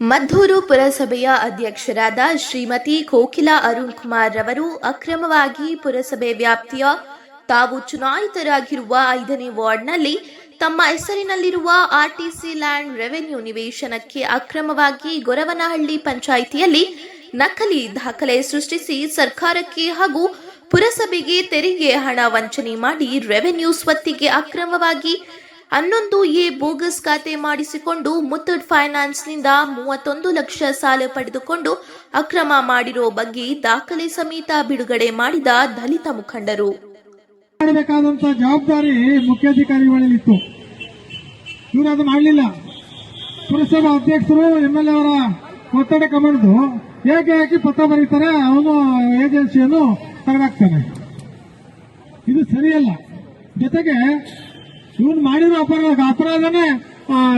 ಮದ್ದೂರು ಪುರಸಭೆಯ ಅಧ್ಯಕ್ಷರಾದ ಶ್ರೀಮತಿ ಕೋಕಿಲಾ ಅರುಣ್ ಕುಮಾರ್ ರವರು ಅಕ್ರಮವಾಗಿ ಪುರಸಭೆ ವ್ಯಾಪ್ತಿಯ ತಾವು ಚುನಾಯಿತರಾಗಿರುವ ಐದನೇ ವಾರ್ಡ್ನಲ್ಲಿ ತಮ್ಮ ಹೆಸರಿನಲ್ಲಿರುವ ಆರ್ಟಿಸಿ ಲ್ಯಾಂಡ್ ರೆವೆನ್ಯೂ ನಿವೇಶನಕ್ಕೆ ಅಕ್ರಮವಾಗಿ ಗೊರವನಹಳ್ಳಿ ಪಂಚಾಯಿತಿಯಲ್ಲಿ ನಕಲಿ ದಾಖಲೆ ಸೃಷ್ಟಿಸಿ ಸರ್ಕಾರಕ್ಕೆ ಹಾಗೂ ಪುರಸಭೆಗೆ ತೆರಿಗೆ ಹಣ ವಂಚನೆ ಮಾಡಿ ರೆವೆನ್ಯೂ ಸ್ವತ್ತಿಗೆ ಅಕ್ರಮವಾಗಿ ಹನ್ನೊಂದು ಎ ಬೋಗಸ್ ಖಾತೆ ಮಾಡಿಸಿಕೊಂಡು ಮುತ್ತೂಟ್ ಫೈನಾನ್ಸ್ನಿಂದ ಮೂವತ್ತೊಂದು ಲಕ್ಷ ಸಾಲ ಪಡೆದುಕೊಂಡು ಅಕ್ರಮ ಮಾಡಿರೋ ಬಗ್ಗೆ ದಾಖಲೆ ಸಮೇತ ಬಿಡುಗಡೆ ಮಾಡಿದ ದಲಿತ ಮುಖಂಡರು. ಮಾಡಬೇಕಾದಂತ ಜವಾಬ್ದಾರಿ ಮುಖ್ಯಾಧಿಕಾರಿಗಳಲ್ಲಿತ್ತು ಇವರು ಅದು ಮಾಡಲಿಲ್ಲ. ಪುರಸಭಾ ಅಧ್ಯಕ್ಷರು ಎಂ ಎಲ್ ಅವರ ಒತ್ತಡ ಕಮಡ್ದು ಹೇಗೆ ಹಾಕಿ ಪತ್ರ ಬರೀತಾರೆ, ಅವನು ಏಜೆನ್ಸಿಯನ್ನು ತೆಗೆದಾಕ್ತಾನೆ ಇದು ಸರಿಯಲ್ಲ. ಜೊತೆಗೆ ಇವನು ಮಾಡಿರೋ ಅಪರಾಧ ಅಪರಾಧನೇ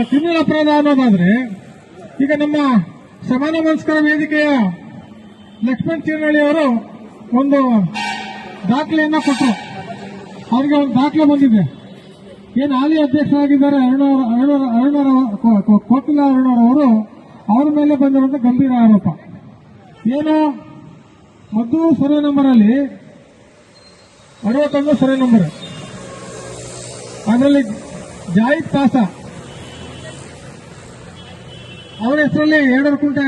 ಕ್ರಿಮಿನಲ್ ಅಪರಾಧ ಅನ್ನೋದಾದ್ರೆ, ಈಗ ನಮ್ಮ ಸಮಾನ ಮನಸ್ಕರ ವೇದಿಕೆಯ ಲಕ್ಷ್ಮಣ್ ಚೀರಳ್ಳಿ ಅವರು ಒಂದು ದಾಖಲೆಯನ್ನ ಕೊಟ್ಟರು ಅವ್ರಿಗೆ ಒಂದು ದಾಖಲೆ ಬಂದಿದೆ. ಏನು ಹಾಲಿ ಅಧ್ಯಕ್ಷರಾಗಿದ್ದಾರೆ ಅರುಣ ಅರುಣ್ ಅರುಣರ ಕೋಕಿಲ ಅರುಣರವರು ಅವರ ಮೇಲೆ ಬಂದಿರುವಂತ ಗಂಭೀರ ಆರೋಪ. ಏನು? ಮದ್ದು ಸರ್ವೆ ನಂಬರ್ ಅಲ್ಲಿ ಅರವತ್ತೊಂದು ಸರ್ವೆ ನಂಬರ್ ಅದರಲ್ಲಿ ಜಾಹಿದ್ ಕಾಸ ಅವರ ಹೆಸರಲ್ಲಿ ಎರಡರ ಕುಂಟೆ.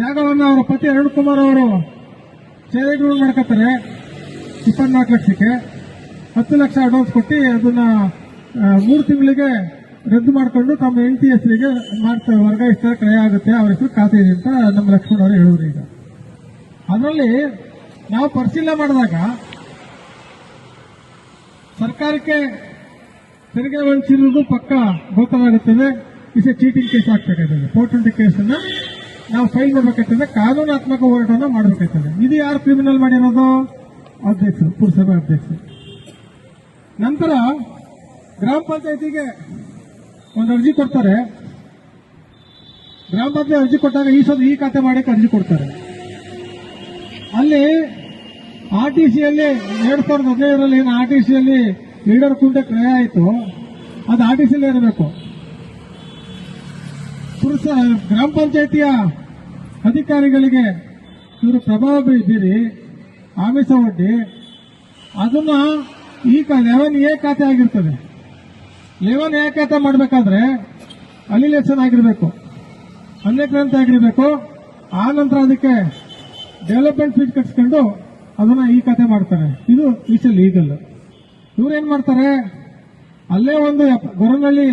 ಜಾಗವನ್ನು ಅವರ ಪತಿ ಅರುಣ್ ಕುಮಾರ್ ಅವರು ಸೇವೆಗಳು ಮಾಡ್ಕೊತಾರೆ. ಇಪ್ಪತ್ನಾಲ್ಕು ಲಕ್ಷಕ್ಕೆ. ಹತ್ತು ಲಕ್ಷ ಅಡ್ವಾನ್ಸ್ ಕೊಟ್ಟು ಅದನ್ನ ಮೂರು ತಿಂಗಳಿಗೆ ರದ್ದು ಮಾಡಿಕೊಂಡು ತಮ್ಮ ಹೆಂಡತಿ ಹೆಸರಿಗೆ ಮಾಡ್ತಾ, ವರ್ಗಾಯಿಸ್ತಾರೆ, ಕ್ರಯ ಆಗುತ್ತೆ, ಅವ್ರ ಹೆಸರು ಖಾತೆ ಇದೆ ಅಂತ ನಮ್ಮ ಲಕ್ಷ್ಮಣ್ ಅವರು ಹೇಳಿದ್ರು ಈಗ. ಅದರಲ್ಲಿ ನಾವು ಪರಿಶೀಲನೆ ಮಾಡಿದಾಗ ಸರ್ಕಾರಕ್ಕೆ ತೆರಿಗೆ ವಂಚಿರುವುದು ಪಕ್ಕ ಗೊತ್ತಾಗುತ್ತದೆ ಇಸ್ ಚೀಟಿಂಗ್ ಕೇಸ್ ಆಗ್ಬೇಕಾಗ್ತದೆ ಫೋರ್ ಕೇಸ್ ಅನ್ನ ನಾವು ಫೈಲ್ ಮಾಡಬೇಕಾಗ್ತದೆ. ಕಾನೂನಾತ್ಮಕ ಹೋರಾಟವನ್ನು ಮಾಡಬೇಕಾಗ್ತದೆ. ಇದು ಯಾರು ಕ್ರಿಮಿನಲ್ ಮಾಡಿರೋದು? ಅಧ್ಯಕ್ಷರು, ಪುರಸಭೆ ಅಧ್ಯಕ್ಷರು. ನಂತರ ಗ್ರಾಮ ಪಂಚಾಯತಿಗೆ ಒಂದು ಅರ್ಜಿ ಕೊಡ್ತಾರೆ. ಗ್ರಾಮ ಪಂಚಾಯತ್ ಅರ್ಜಿ ಕೊಟ್ಟಾಗ ಈ ಸಲ ಈ ಖಾತೆ ಮಾಡಕ್ಕೆ ಅರ್ಜಿ ಕೊಡ್ತಾರೆ. ಅಲ್ಲಿ ಆರ್ ಟಿ ಸಿಯಲ್ಲಿ ಎರಡ್ ಸಾವಿರದ ಹದಿನೈದರಲ್ಲಿ ಏನು ಆರ್ ಟಿ ಸಿಯಲ್ಲಿ ಲೀಡರ್ ಕುಂಟೆ ಕ್ರಯ ಆಯಿತು. ಅದು ಆರ್ ಟಿ ಸಿಯಲ್ಲಿ ಇರಬೇಕು ಗ್ರಾಮ ಪಂಚಾಯಿತಿಯ ಅಧಿಕಾರಿಗಳಿಗೆ ಇವರು ಪ್ರಭಾವ ಬೀರಿ ಆಮಿಷ ಒಡ್ಡಿ. ಅದನ್ನ ಈ ಲೆವೆನ್ ಎ ಖಾತೆ ಆಗಿರ್ತದೆ. ಲೆವೆನ್ ಎ ಖಾತೆ ಮಾಡಬೇಕಾದ್ರೆ ಅಲಿಲೇಷನ್ ಆಗಿರಬೇಕು ಅನ್ಯಗ್ರಂಥ ಆಗಿರಬೇಕು. ಆ ನಂತರ ಅದಕ್ಕೆ ಡೆವಲಪ್ಮೆಂಟ್ ಫೀಸ್ ಕಟ್ಸ್ಕೊಂಡು ಅದನ್ನ ಈ ಕತೆ ಮಾಡ್ತಾರೆ. ಇದು ಇಸ್ ಲೀಗಲ್ ಇವ್ರೇನ್ ಮಾಡ್ತಾರೆ? ಅಲ್ಲೇ ಒಂದು ಗೊರನಲ್ಲಿ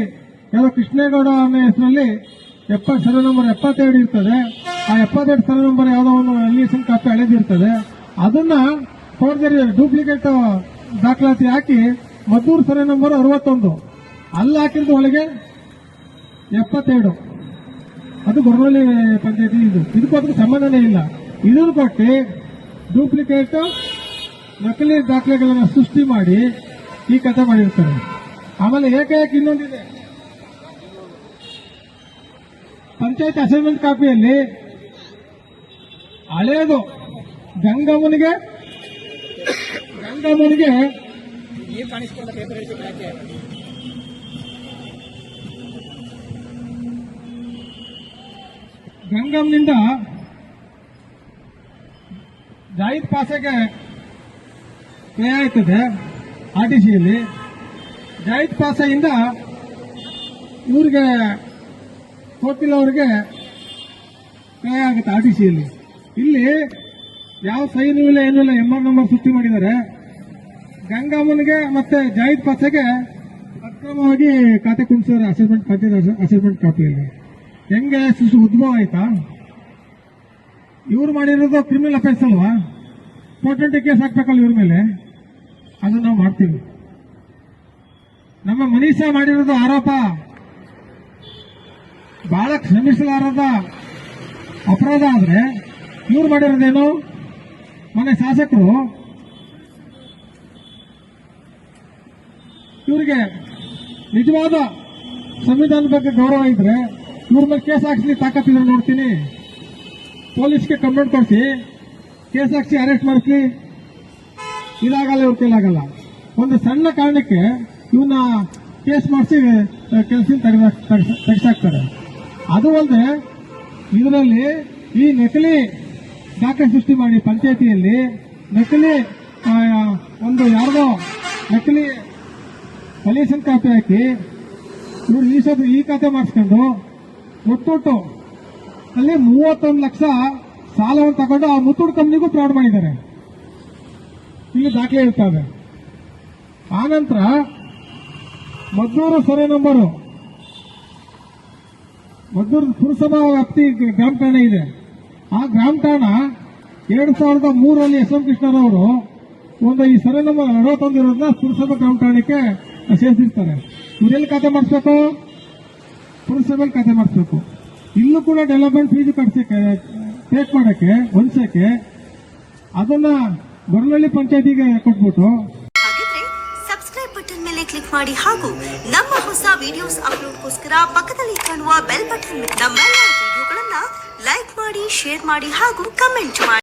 ಯಾವ ಯಾವುದೋ ಕೃಷ್ಣೇಗೌಡ ಅನ್ನೋ ಹೆಸರಲ್ಲಿ ಎಪ್ಪತ್ತು ಸರ್ವೆ ನಂಬರ್ ಎಪ್ಪತ್ತೆರಡು ಇರ್ತದೆ. ಆ ಎಪ್ಪತ್ತೆರಡು ಸರ್ವೆ ನಂಬರ್ ಯಾವುದೋ ಒಂದು ಎಲಿಯೇಷನ್ ಕಾಪಿ ಹಳೆದಿರ್ತದೆ ಅದನ್ನ ಫೋರ್ಜರಿ ಡೂಪ್ಲಿಕೇಟ್ ದಾಖಲಾತಿ ಹಾಕಿ ಮದ್ದೂರು ಸರ್ವೆ ನಂಬರ್ ಅರವತ್ತೊಂದು. ಅಲ್ಲಿ ಹಾಕಿದ್ದು ಒಳಗೆ ಎಪ್ಪತ್ತೆರಡು. ಅದು ಗೊರವಳ್ಳಿ ಪಂಚಾಯತಿ ಇದು. ಇದಕ್ಕೂ ಅದಕ್ಕೆ ಸಂಬಂಧನೇ ಇಲ್ಲ. ಇದನ್ನು ಕೊಟ್ಟು ಡೂಪ್ಲಿಕೇಟ್ ನಕಲಿ ದಾಖಲೆಗಳನ್ನು ಸೃಷ್ಟಿ ಮಾಡಿ ಈ ಕಥೆ ಮಾಡಿರ್ತಾರೆ. ಆಮೇಲೆ ಏಕಾಏಕ ಇನ್ನೊಂದಿದೆ. ಪಂಚಾಯತ್ ಅಸೈನ್ಮೆಂಟ್ ಕಾಪಿಯಲ್ಲಿ ಹಳೆಯದು ಗಂಗಮ್ಮನಿಗೆ ಗಂಗಮ್ಮನಿಗೆ ಗಂಗಮ್ನಿಂದ ಜಾಹಿದ್ ಪಾಸೆಗೆ ಪೇ ಆಯ್ತದೆ, ಆರ್ ಟಿ ಸಿಯಲ್ಲಿ ಜಾಹಿದ್ ಪಾಸೆಯಿಂದ ಇವ್ರಿಗೆ, ಕೋಕಿಲ್ ಅವ್ರಿಗೆ ಪೇ ಆಗುತ್ತೆ ಆರ್ ಟಿ ಸಿಯಲ್ಲಿ ಇಲ್ಲಿ ಯಾವ ಸೈನು ಇಲ್ಲ, ಏನೂ ಇಲ್ಲ ಎಂ ಆರ್ ನಂಬರ್ ಸೃಷ್ಟಿ ಮಾಡಿದ್ದಾರೆ. ಗಂಗಾಮನ್ಗೆ ಮತ್ತೆ ಜಾಹಿದ್ ಪಾಸೆಗೆ ಅಕ್ರಮವಾಗಿ ಖಾತೆ ಕುಣಿಸಿದ್ದಾರೆ ಅಸೆಸ್ಮೆಂಟ್ ಖಾತೆ ಅಸೆಸ್ಮೆಂಟ್ ಕಾಪಿಯಲ್ಲಿ ಹೆಂಗೆ, ಸುಸು ಉದ್ಭವ ಆಯ್ತಾ? ಇವ್ರು ಮಾಡಿರೋದು ಕ್ರಿಮಿನಲ್ ಅಫೆನ್ಸ್ ಅಲ್ವಾ? ಫೋರ್ ಟ್ವೆಂಟಿ ಕೇಸ್ ಹಾಕ್ಬೇಕಲ್ಲ ಇವ್ರ ಮೇಲೆ? ಅದನ್ನ ನಾವು ಮಾಡ್ತೀವಿ. ನಮ್ಮ ಮನೀಷ ಮಾಡಿರೋದು ಆರೋಪ. ಬಹಳ ಕ್ಷಮಿಸಲಾರದ ಅಪರಾಧ ಆದ್ರೆ ಇವ್ರು ಮಾಡಿರೋದೇನು? ಮನೆ ಶಾಸಕರು ಇವರಿಗೆ ನಿಜವಾದ ಸಂವಿಧಾನದ ಬಗ್ಗೆ ಗೌರವ ಇದ್ರೆ ಇವ್ರ ಮೇಲೆ ಕೇಸ್ ಹಾಕ್ಸ್ಲಿ ತಾಕತ್ತಿದ್ರೆ ನೋಡ್ತೀನಿ. ಪೊಲೀಸ್ಗೆ ಕಂಪ್ಲೇಂಟ್ ಕೊಡಿಸಿ. ಕೇಸ್ ಹಾಕ್ಸಿ ಅರೆಸ್ಟ್ ಮಾಡಿಸಿ, ಇದಾಗಲ್ಲ ಇವ್ರ ಕೈಲಾಗಲ್ಲ ಒಂದು ಸಣ್ಣ ಕಾರಣಕ್ಕೆ ಇವನ್ನ ಕೇಸ್ ಮಾಡಿಸಿ ಕೆಲಸ ತೆಗೆಸಾಕ್ತಾರೆ. ಅದು ಅಲ್ಲದೆ ಇದರಲ್ಲಿ ಈ ನಕಲಿ ದಾಖಲೆ ಸೃಷ್ಟಿ ಮಾಡಿ ಪಂಚಾಯತಿಯಲ್ಲಿ ನಕಲಿ ಒಂದು ಯಾರ್ದೋ ನಕಲಿ ಪೊಲೀಸನ್ ಖಾತೆ ಹಾಕಿ, ಇವ್ರು ಈ ಈ ಖಾತೆ ಮಾಡಿಸ್ಕೊಂಡು ಒಟ್ಟು ಅಲ್ಲಿ ಮೂವತ್ತೊಂದು ಲಕ್ಷ ಸಾಲವನ್ನು ತಗೊಂಡು ಆ ಮುತ್ತೂಟ್ ಕಂಪ್ನಿಗೂ ಫ್ರಾಡ್ ಮಾಡಿದ್ದಾರೆ. ಇಲ್ಲಿ ದಾಖಲೆ ಇರ್ತವೆ ಆನಂತರ ಮದ್ದೂರು ಸೊರೆ ನಂಬರು. ಮದ್ದೂರು ಪುರಸಭಾ ವ್ಯಾಪ್ತಿ ಗ್ರಾಮ ಠಾಣೆ ಇದೆ. ಆ ಗ್ರಾಮ ಠಾಣ ಎರಡು ಸಾವಿರದ ಮೂರರಲ್ಲಿ ಎಸ್ ಎಂ ಕೃಷ್ಣರವರು ಒಂದು ಈ ಸೊರೆ ನಂಬರ್ ಅರವತ್ತೊಂದು ಇರೋದನ್ನ ಪುರಸಭಾ ಗ್ರಾಮ ಠಾಣೆಗೆ ಸೇರಿಸಿರ್ತಾರೆ. ಇವರೆಲ್ಲಿ ಖಾತೆ ಮಾಡಿಸ್ಬೇಕು? ಪುರಸಭೆಯಲ್ಲಿ ಖಾತೆ ಮಾಡಿಸ್ಬೇಕು. ಇಲ್ಲೂ ಕೂಡ ಡೆವಲಪ್ಮೆಂಟ್ ಫೀಸ್ ಕಟ್ಸಕ್ಕೆ ಪೇಕ್ ಮಾಡಕ್ಕೆ, ಹೊಂದ್ಸಕ್ಕೆ, ಅದನ್ನ ಗೊರಲಳ್ಳಿ ಪಂಚಾಯತಿಗೆ ಕೊಟ್ಬಿಟ್ಟು. ಸಬ್ಸ್ಕ್ರೈಬ್ ಬಟನ್ ಮೇಲೆ ಕ್ಲಿಕ್ ಮಾಡಿ ಹಾಗೂ ನಮ್ಮ ಹೊಸ ವಿಡಿಯೋಸ್ ಅಪ್ಲೋಡ್ಗೋಸ್ಕರ ಪಕ್ಕದಲ್ಲಿ ಕಾಣುವ ಬೆಲ್ ಬಟನ್ ನಮ್ಮೆಲ್ಲ ವಿಡಿಯೋಗಳನ್ನ ಲೈಕ್ ಮಾಡಿ ಶೇರ್ ಮಾಡಿ ಹಾಗೂ ಕಮೆಂಟ್ ಮಾಡಿ.